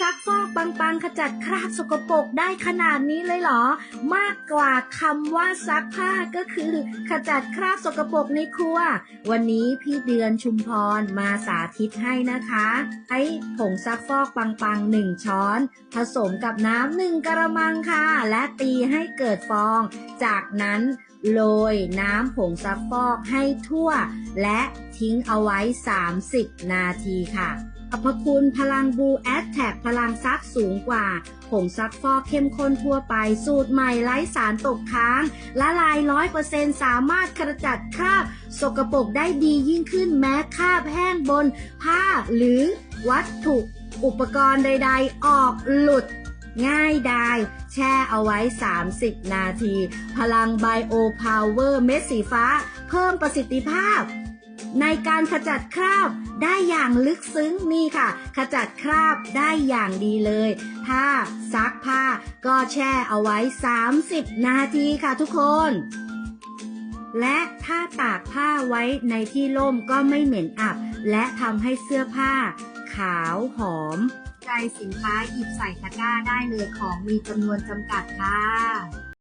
ซักฟอกปังๆขจัดคราบสกปรกได้ขนาดนี้เลยเหรอ มากกว่าคำว่าซักผ้าก็คือ ขจัดคราบสกปรกในครัว วันนี้พี่เดือนชุมพรมาสาธิตให้นะคะใช้ผงซักฟอกปังๆหนึ่งช้อน ผสมกับน้ำหนึ่งกระมังค่ะ และตีให้เกิดฟอง จากนั้น โรยน้ำผงซักฟอกให้ทั่ว และทิ้งเอาไว้ 30 นาทีค่ะสรรพคุณพลังบูแอดแท็กพลังซักสูงกว่า ผงซักฟอกเข้มข้นทั่วไป สูตรใหม่ไร้สารตกค้าง ละลายร้อยเปอร์เซ็นสามารถขจัดคราบ สกปรกได้ดียิ่งขึ้นแม้คราบแห้งบน ผ้าหรือวัตถุอุปกรณ์ใด ๆ ออกหลุด ง่ายดาย แช่เอาไว้ 30 นาที พลังไบโอพาวเวอร์เม็ดสีฟ้า เพิ่มประสิทธิภาพ ในการขจัดคราบได้อย่างลึกซึ้งนี่ค่ะ ขจัดคราบได้อย่างดีเลย ถ้าซักผ้าก็แช่เอาไว้ 30 นาทีค่ะทุกคนและถ้าตากผ้าไว้ในที่ร่มก็ไม่เหม็นอับ และทำให้เสื้อผ้า ขาวหอม ใจสินค้าหยิบใส่ตะกร้าได้เลยของมีจำนวนจำกัดค่ะ